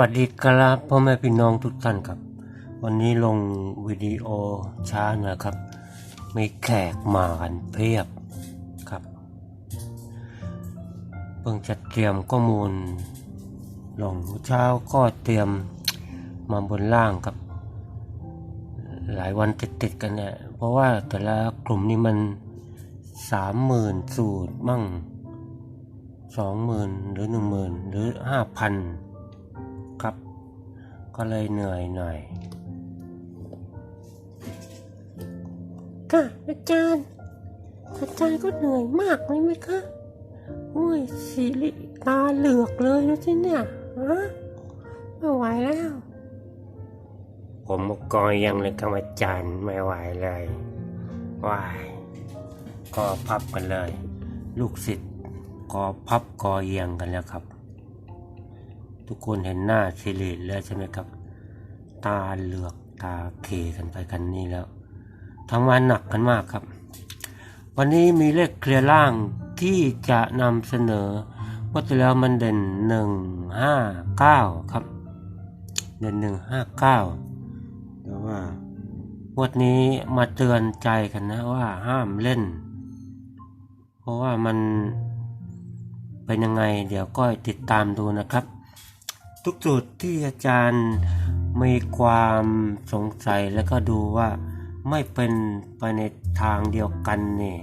วัสดีครับพ่อแม่พี่น้องทุกท่านครับ วันนี้ลงวิดีโอช้านะครับ มีแขกมากันเพียบครับ เพิ่งจะเตรียมข้อมูล ลงเช้าก็เตรียมมาบนล่างครับ หลายวันติดๆกันเนี่ยเพราะว่าแต่ละกลุ่มนี้มันสามหมื่นสูตรมั่งสองหมื่นหรือหนึ่งหมื่นหรือห้าพัน ครับ ก็เลยเหนื่อยหน่อยค่ะอาจารย์อาจารย์ก็เหนื่อยมากเลยไหมคะโอ้ยสิริตาเหลือกเลยนะที่เนี่ยฮะไม่ไหวแล้ว ผมก็ยังเลยครับอาจารย์ไม่ไหวเลยไหวายก็พับกันเลย ลูกศิษย์ก็พับกอเอียงกันแล้วครับ ทุกคนเห็นหน้าสิริแล้วใช่ไหมครับ ตาเหลือกตาเคกันไปกันนี่แล้วทำงานหนักกันมากครับ วันนี้มีเลขเคลียร์ล่างที่จะนำเสนอว่าที่แล้วมันเด่นหนึ่งห้าเก้าครับ เด่นหนึ่งห้าเก้าแต่ว่างวดนี้มาเตือนใจกันนะว่าห้ามเล่น เพราะว่ามันเป็นยังไงเดี๋ยวก็ติดตามดูนะครับ ทุกจุดที่อาจารย์มีความสงสัยแล้วก็ดูว่าไม่เป็นไปในทางเดียวกันนี่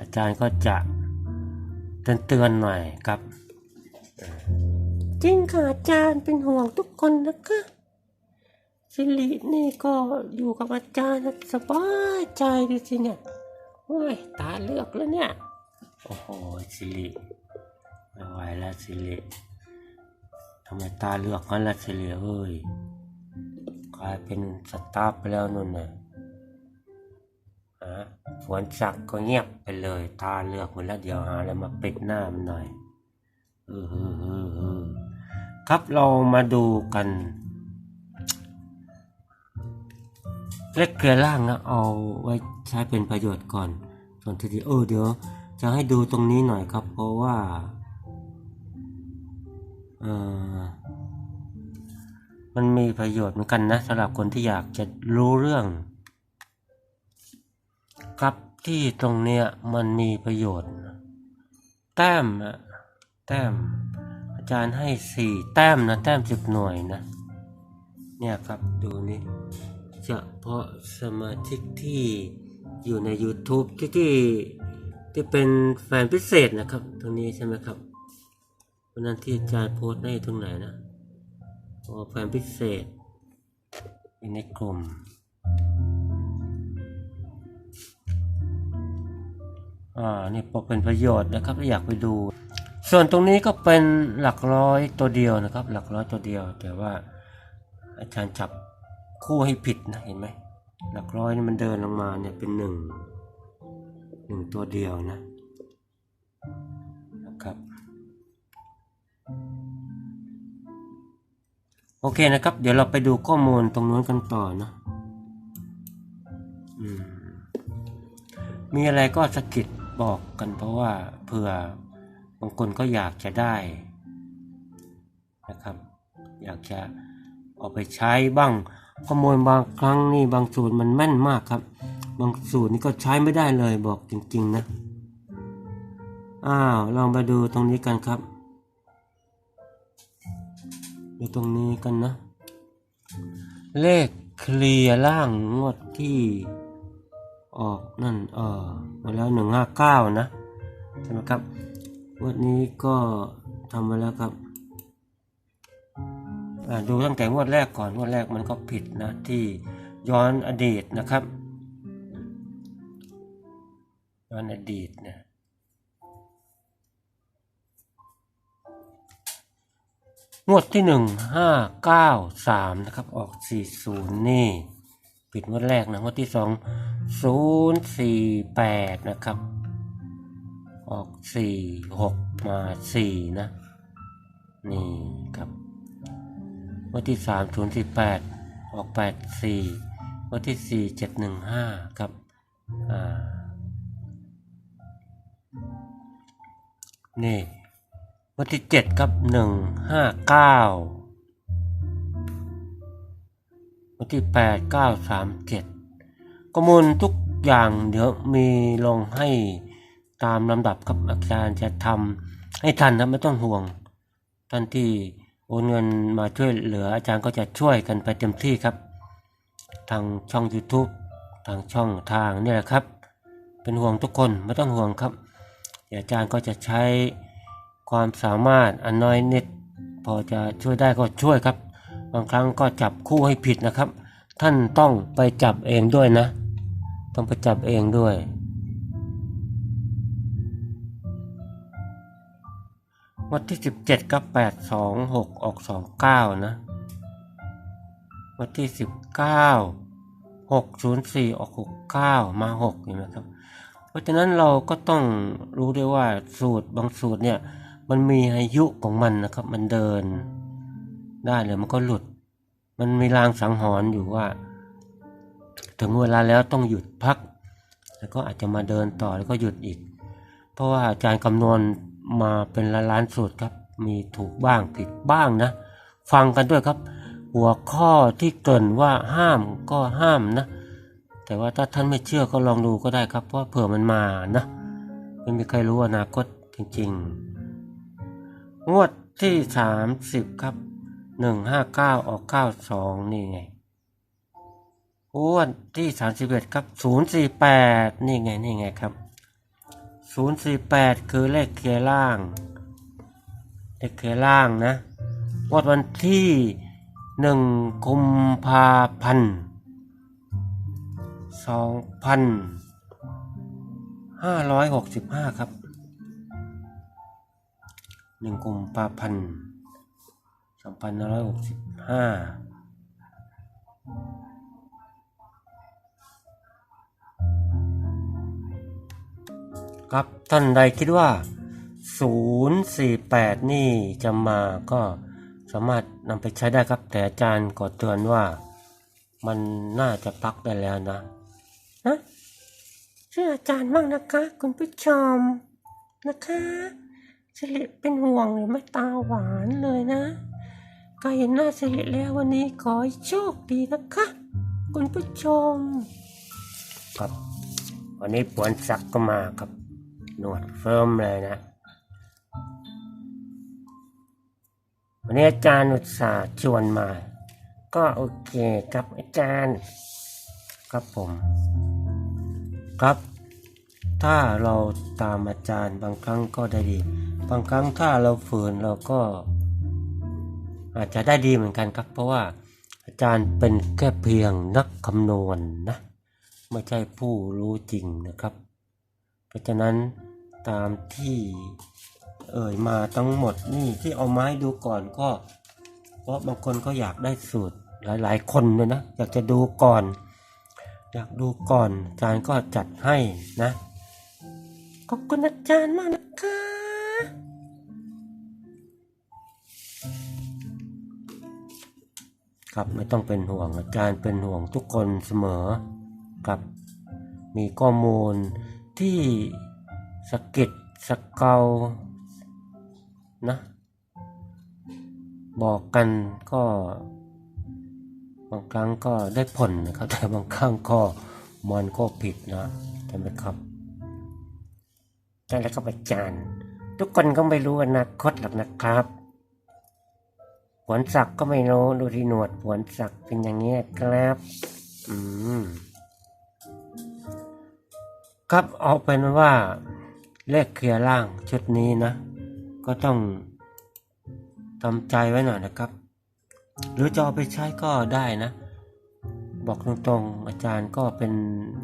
อาจารย์ก็จะเตือนเตือนๆหน่อยครับ จริงค่ะอาจารย์เป็นห่วงทุกคนนะคะสิรินี่ก็อยู่กับอาจารย์สบายใจดีสิเนี่ยโอ้ยตาเหลือกแล้วเนี่ย โอ้โหสิริไม่ไหวแล้วสิริ ทำไมตาเลือกงั้นละสิริเอ้ยกลายเป็นสตาร์ไปแล้วนุ่นน่ะฮะสวนสักก็เงียบไปเลย ตาเลือกหมดแล้วเดี๋ยวหาอะไรมาปิดหน้ามันหน่อยเออเออเออเออครับเรามาดูกันเล็กเกลือล่างนะเอาไว้ใช้เป็นประโยชน์ก่อน ส่วนทีนี้เออเดี๋ยวจะให้ดูตรงนี้หน่อยครับ เพราะว่า มันมีประโยชน์เหมือนกันนะสำหรับคนที่อยากจะรู้เรื่อง ครับที่ตรงเนี้ยมันมีประโยชน์ แต้มอะแต้ม อาจารย์ให้สี่แต้มนะแต้มสิบหน่วยนะ เนี่ยครับดูนี่เฉพาะสมาชิกที่อยู่ใน YouTube ที่ที่ที่เป็นแฟนพิเศษนะครับ ตรงนี้ใช่ไหมครับ วันนั้นที่อาจารย์โพสต์ให้ตรงไหนนะอ๋อแฟนพิเศษอยู่ในกลุ่มอ่านี่ปกเป็นประโยชน์นะครับถ้าอยากไปดู ส่วนตรงนี้ก็เป็นหลักร้อยตัวเดียวนะครับ หลักร้อยตัวเดียว แต่ว่าอาจารย์จับคู่ให้ผิดนะเห็นไหมหลักร้อยนี่มันเดินลงมาเนี่ยเป็นหนึ่งหนึ่งตัวเดียวนะ โอเคนะครับ เดี๋ยวเราไปดูข้อมูลตรงนู้นกันต่อนะอมีอะไรก็สะกิดบอกกันเพราะว่าเผื่อบางคนก็อยากจะได้นะครับ อยากจะเอาไปใช้บ้างข้อมูลบางครั้งนี่บางสูตรมันแม่นมากครับ บางสูตรนี่ก็ใช้ไม่ได้เลยบอกจริง ๆ นะ อ้าวลองไปดูตรงนี้กันครับ ดูตรงนี้กันนะ เลขเคลียร์ล่างงวดที่ออกนั่นเออมาแล้วหนึ่งห้าเก้านะใช่ไหมครับงวดนี้ก็ทำมาแล้วครับดูตั้งแต่งวดแรกก่อนงวดแรกมันก็ผิดนะที่ย้อนอดีตนะครับ ย้อนอดีตนะ งวดที่หนึ่งห้าเก้าสามนะครับออกสี่ศูนย์นี่ผิดงวดแรกนะงวดที่สองศูนย์สี่แปดนะครับ ออกสี่หกมาสี่นะ นี่ครับงวันที่สามศูนย์สี่แปดออกแปดสี่งวันที่สี่เจ็ดหนึ่งห้าครับอ่านี่ วันที่เจ็ดครับหนึ่งห้าเก้าวันที่แปดเก้าสามเจ็ดข้อมูลทุกอย่างเดี๋ยวมีลงให้ตามลำดับครับอาจารย์จะทำให้ทันนะไม่ต้องห่วงท่านที่โอนเงินมาช่วยเหลืออาจารย์ก็จะช่วยกันไปเต็มที่ครับ ทางช่อง YouTube ทางช่องทางนี่แหละครับ เป็นห่วงทุกคนไม่ต้องห่วงครับอาจารย์ก็จะใช้ ความสามารถอันน้อยนิด พอจะช่วยได้ก็ช่วยครับ บางครั้งก็จับคู่ให้ผิดนะครับ ท่านต้องไปจับเองด้วยนะ ต้องไปจับเองด้วย วันที่สิบเจ็ดกับแปดสองหกออกสองเก้านะ วันที่สิบเก้าหกศูนย์สี่ออกหกเก้ามาหกเห็นไหมครับ เพราะฉะนั้นเราก็ต้องรู้ด้วยว่าสูตรบางสูตรเนี่ย มันมีอายุของมันนะครับ มันเดินได้เลยมันก็หลุด มันมีรางสังหรณ์อยู่ว่า ถึงเวลาแล้วต้องหยุดพัก แล้วก็อาจจะมาเดินต่อแล้วก็หยุดอีก เพราะว่าอาจารย์คำนวณมาเป็นล้านล้านสูตรครับ มีถูกบ้างผิดบ้างนะ ฟังกันด้วยครับ หัวข้อที่เกินว่าห้ามก็ห้ามนะ แต่ว่าถ้าท่านไม่เชื่อก็ลองดูก็ได้ครับ เพราะเผื่อมันมานะ ไม่มีใครรู้อนาคตจริง ๆ งวดที่สามสิบครับหนึ่งห้าเก้าออกเก้าสองนี่ไงงวดที่สามสิบเอ็ดครับศูนย์สี่แปดนี่ไงนี่ไงครับศูนย์สี่แปดคือเลขเคลียร์ล่าง เลขเคลียร์ล่างนะงวดวันที่หนึ่งกุมภาพันธ์สองพันห้าร้อยหกสิบห้าครับ นึ่งกุมภาพันธ์สองพันห้าร้อยหกสิบห้าครับท่านใดคิดว่า 048 นี่จะมาก็สามารถนำไปใช้ได้ครับ แต่อาจารย์ก็เตือนว่า มันน่าจะพักได้แล้วนะนะเชื่ออาจารย์บ้างนะคะ คุณผู้ชมนะคะ สิริเป็นห่วงเลยไม่ตาหวานเลยนะก็เห็นหน้าสิริแล้ววันนี้ขอให้โชคดีนะคะ คุณผู้ชม ครับ วันนี้ปวนศักดิ์ก็มาครับหนวดเฟิร์มเลยนะ วันนี้อาจารย์อุตสาห์ชวนมา ก็โอเคครับอาจารย์ ครับผม ครับ ถ้าเราตามอาจารย์บางครั้งก็ได้ดี บางครั้งถ้าเราฝืนเราก็อาจจะได้ดีเหมือนกันครับ เพราะว่าอาจารย์เป็นแค่เพียงนักคำนวณนะไม่ใช่ผู้รู้จริงนะครับ เพราะฉะนั้นตามที่เอ่ยมาทั้งหมดนี่ที่เอามาให้ดูก่อนก็ เพราะบางคนก็อยากได้สูตรหลาย ๆ คนเลยนะ อยากจะดูก่อน อยากดูก่อนอาจารย์ก็จัดให้นะขอบคุณอาจารย์มากนะคะ ครับไม่ต้องเป็นห่วงอาจารย์เป็นห่วงทุกคนเสมอครับ มีข้อมูลที่สะกิดสะเกานะบอกกันก็บางครั้งก็ได้ผลนะครับ แต่บางครั้งก็มันก็ผิดนะใช่ไหมครับใช่แล้วครับอาจารย์ ทุกคนก็ไม่รู้อนาคตหรอกนะครับ หวนศักก็ไม่รู้ดูที่หนวดหวนศักเป็นอย่างนี้ยครับ อืม ครับเอาเป็นว่าเลขเคลียร์ล่างชุดนี้นะ ก็ต้องทำใจไว้หน่อยนะครับ หรือจะเอาไปใช้ก็ได้นะ บอกตรงๆอาจารย์ก็เป็น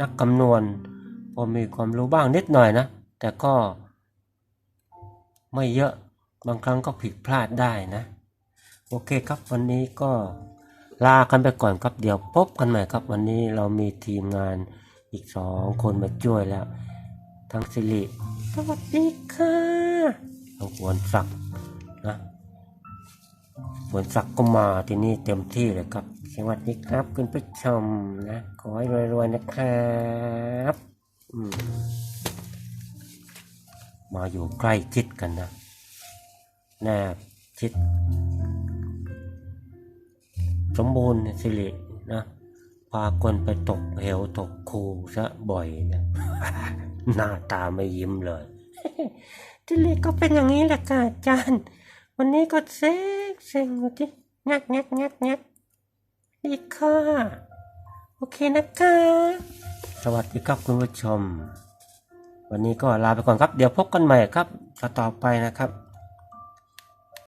นักคำนวณ พอมีความรู้บ้างนิดหน่อยนะ แต่ก็ไม่เยอะบางครั้งก็ผิดพลาดได้นะ โอเคครับวันนี้ก็ลากันไปก่อนครับเดี๋ยวพบกันใหม่ครับ วันนี้เรามีทีมงานอีกสองคนมาช่วยแล้ว ทั้งสิริสวัสดีค่ะทั้งหวนศักดิ์นะหวนศักดิ์ก็มาที่นี่เต็มที่เลยครับ สวัสดีครับคุณผู้ชมนะขอให้รวยๆนะครับอืมมาอยู่ใกล้ชิดกันนะแนบชิด สมบูรณ์สิรินะพาคนไปตกเหวตกคูซะบ่อยนะหน้าตาไม่ยิ้มเลยจิลีก็เป็นอย่างนี้แหละค่ะอาจารย์ วันนี้ก็เซ็งเซ็งอยู่ที่งัดงัดงัดงัดอีกค่ะโอเคนะคะ สวัสดีครับคุณผู้ชม วันนี้ก็ลาไปก่อนครับ เดี๋ยวพบกันใหม่ครับต่อไปนะครับ